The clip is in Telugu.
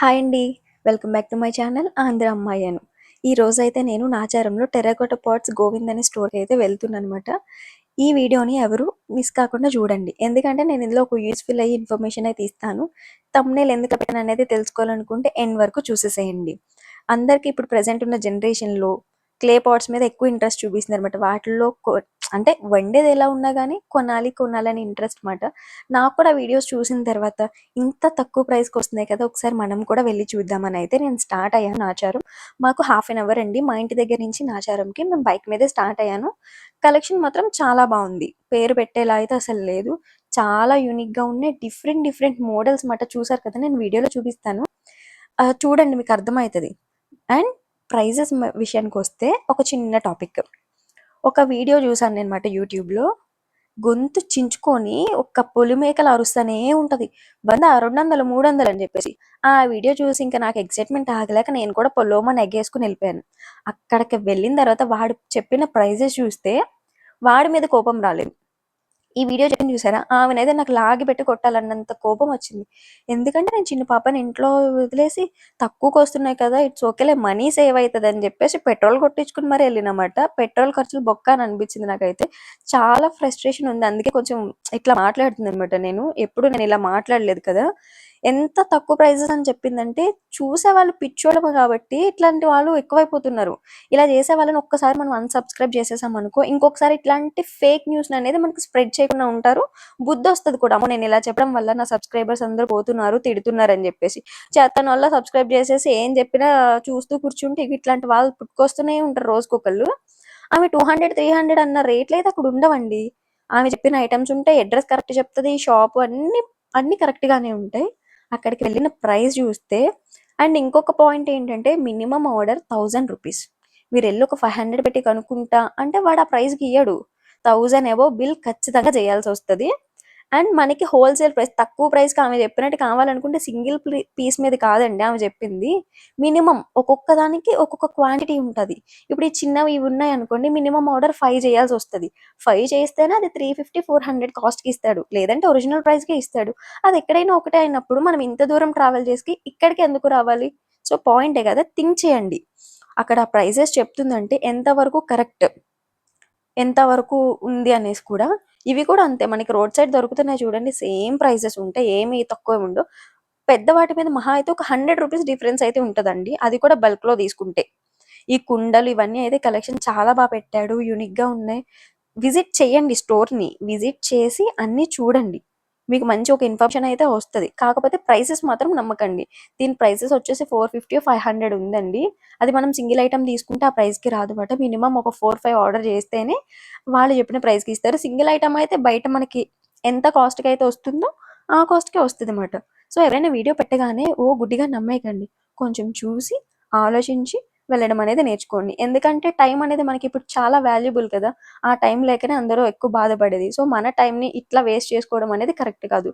హాయ్ అండి. Welcome back to my channel Andhra అమ్మాయను. ఈ రోజైతే నేను నాచారంలో టెరాకోట పాట్స్ గోవింద్ అనే స్టోర్కి అయితే వెళ్తున్నాను అనమాట ఈ వీడియోని ఎవరు మిస్ కాకుండా చూడండి. ఎందుకంటే నేను ఇందులో ఒక యూస్ఫుల్ అయ్యి ఇన్ఫర్మేషన్ అయితే ఇస్తాను. తమ్నేల్ ఎందుకు పెట్టాను అనేది తెలుసుకోవాలనుకుంటే ఎండ్ వరకు చూసేసేయండి. అందరికీ ఇప్పుడు ప్రజెంట్ ఉన్న జనరేషన్లో క్లే పాట్స్ మీద ఎక్కువ ఇంట్రెస్ట్ చూపిస్తున్నారు అనమాట వాటిల్లో అంటే వండేది ఎలా ఉన్నా కానీ కొనాలి కొనాలని ఇంట్రెస్ట్ మాట. నాకు కూడా వీడియోస్ చూసిన తర్వాత ఇంత తక్కువ ప్రైస్కి వస్తున్నాయి కదా ఒకసారి మనం కూడా వెళ్ళి చూద్దామని అయితే నేను స్టార్ట్ అయ్యాను నాచారం. మాకు హాఫ్ అన్ అవర్ అండి. మా ఇంటి దగ్గర నుంచి నాచారంకి మేము బైక్ మీదే స్టార్ట్ అయ్యాను. కలెక్షన్ మాత్రం చాలా బాగుంది. పేరు పెట్టేలా అయితే అసలు లేదు. చాలా యూనిక్గా ఉన్నాయి. డిఫరెంట్ డిఫరెంట్ మోడల్స్ మాట. చూసారు కదా నేను వీడియోలో చూపిస్తాను. చూడండి మీకు అర్థమవుతుంది. అండ్ ప్రైజెస్ విషయానికి వస్తే ఒక చిన్న టాపిక్ ఒక వీడియో చూసాను అనమాట యూట్యూబ్లో. గొంతు చించుకొని ఒక్క పొలిమేకలు అరుస్తూనే ఉంటది. వంద రెండు వందలు మూడు వందలు అని చెప్పేసి. ఆ వీడియో చూసి ఇంకా నాకు ఎక్సైట్మెంట్ ఆగలేక నేను కూడా పొలోమని నెగ్గేసుకుని వెళ్ళిపోయాను. అక్కడికి వెళ్ళిన తర్వాత వాడు చెప్పిన ప్రైజెస్ చూస్తే వాడి మీద కోపం రాలేదు. ఈ వీడియో చెప్పి చూసారా? ఆమెనైతే నాకు లాగి పెట్టి కొట్టాలన్నంత కోపం వచ్చింది. ఎందుకంటే నేను చిన్న పాపని ఇంట్లో వదిలేసి తక్కువకి వస్తున్నాయి కదా ఇట్స్ ఓకేలే మనీ సేవ్ అవుతుంది అని చెప్పేసి పెట్రోల్ కొట్టించుకుని మరి వెళ్ళినమాట. పెట్రోల్ ఖర్చులు బొక్క అని అనిపించింది నాకైతే. చాలా ఫ్రస్ట్రేషన్ ఉంది. అందుకే కొంచెం ఇట్లా మాట్లాడుతుంది అనమాట నేను. ఎప్పుడు నేను ఇలా మాట్లాడలేదు కదా. ఎంత తక్కువ ప్రైజెస్ అని చెప్పిందంటే చూసే వాళ్ళు పిచ్చోళ్ళము కాబట్టి ఇట్లాంటి వాళ్ళు ఎక్కువైపోతున్నారు. ఇలా చేసే వాళ్ళని ఒక్కసారి మనం అన్సబ్స్క్రైబ్ చేసేసాం అనుకో ఇంకొకసారి ఇట్లాంటి ఫేక్ న్యూస్ అనేది మనకు స్ప్రెడ్ చేయకుండా ఉంటారు. బుద్ధి వస్తుంది కూడా నేను ఇలా చెప్పడం వల్ల నా సబ్స్క్రైబర్స్ అందరూ పోతున్నారు తిడుతున్నారు అని చెప్పేసి. చేతన వల్ల సబ్స్క్రైబ్ చేసేసి ఏం చెప్పినా చూస్తూ కూర్చుంటే ఇట్లాంటి వాళ్ళు పుట్టుకొస్తూనే ఉంటారు రోజుకొకళ్ళు. ఆమె టూ హండ్రెడ్ త్రీ హండ్రెడ్ అన్న రేట్లు అయితే అక్కడ ఉండవండి. ఆమె చెప్పిన ఐటమ్స్ ఉంటాయి అడ్రస్ కరెక్ట్ చెప్తుంది షాప్ అన్ని అన్ని కరెక్ట్ గానే ఉంటాయి. అక్కడికి వెళ్ళిన ప్రైస్ చూస్తే అండ్ ఇంకొక పాయింట్ ఏంటంటే మినిమం ఆర్డర్ థౌజండ్ రూపీస్. మీరు వెళ్ళి ఒక ఫైవ్ హండ్రెడ్ పెట్టి కనుక్కుంటా అంటే వాడు ఆ ప్రైస్కి ఇయ్యడు. థౌజండ్ ఏవో బిల్ ఖచ్చితంగా చేయాల్సి వస్తుంది. అండ్ మనకి హోల్సేల్ ప్రైస్ తక్కువ ప్రైస్కి ఆమె చెప్పినట్టు కావాలనుకుంటే సింగిల్ పీస్ మీద కాదండి ఆమె చెప్పింది. మినిమం ఒక్కొక్క దానికి ఒక్కొక్క క్వాంటిటీ ఉంటుంది. ఇప్పుడు ఈ చిన్నవి ఇవి ఉన్నాయి అనుకోండి మినిమం ఆర్డర్ ఫైవ్ చేయాల్సి వస్తుంది. ఫైవ్ చేస్తేనే అది త్రీ ఫిఫ్టీ ఫోర్ హండ్రెడ్ కాస్ట్కి ఇస్తాడు. లేదంటే ఒరిజినల్ ప్రైస్కే ఇస్తాడు. అది ఎక్కడైనా ఒకటే అయినప్పుడు మనం ఇంత దూరం ట్రావెల్ చేసి ఇక్కడికి ఎందుకు రావాలి? సో పాయింటే కదా థింక్ చేయండి. అక్కడ ప్రైజెస్ చెప్తుందంటే ఎంతవరకు కరెక్ట్ ఎంతవరకు ఉంది అనేసి కూడా ఇవి కూడా అంతే. మనకి రోడ్ సైడ్ దొరుకుతున్నాయి చూడండి. సేమ్ ప్రైజెస్ ఉంటాయి. ఏమి తక్కువ ఉండవు. పెద్ద వాటి మీద మహా అయితే ఒక హండ్రెడ్ రూపీస్ డిఫరెన్స్ అయితే ఉంటుందండి. అది కూడా బల్క్లో తీసుకుంటే. ఈ కుండలు ఇవన్నీ అయితే కలెక్షన్ చాలా బాగా పెట్టాడు. యూనిక్గా ఉన్నాయి. విజిట్ చేయండి స్టోర్ని విజిట్ చేసి అన్ని చూడండి. మీకు మంచి ఒక ఇన్ఫర్మేషన్ అయితే వస్తుంది. కాకపోతే ప్రైసెస్ మాత్రం నమ్మకండి. దీని ప్రైసెస్ వచ్చేసి ఫోర్ ఫిఫ్టీ ఫైవ్ హండ్రెడ్ ఉందండి. అది మనం సింగిల్ ఐటమ్ తీసుకుంటే ఆ ప్రైస్కి రాదు. బట్ మినిమం ఒక ఫోర్ ఫైవ్ ఆర్డర్ చేస్తేనే వాళ్ళు చెప్పిన ప్రైస్కి ఇస్తారు. సింగిల్ ఐటమ్ అయితే బయట మనకి ఎంత కాస్ట్కి అయితే వస్తుందో ఆ కాస్ట్కే వస్తుంది అన్నమాట. సో ఎవరైనా వీడియో పెట్టగానే ఓ గుడ్డిగా నమ్మేయకండి. కొంచెం చూసి ఆలోచించి వెళ్ళడం అనేది నేర్చుకోండి. ఎందుకంటే టైం అనేది మనకి ఇప్పుడు చాలా వాల్యుబుల్ కదా. ఆ టైం లేకనే అందరూ ఎక్కువ బాధపడేది. సో మన టైంని ఇట్లా వేస్ట్ చేసుకోవడం అనేది కరెక్ట్ కాదు.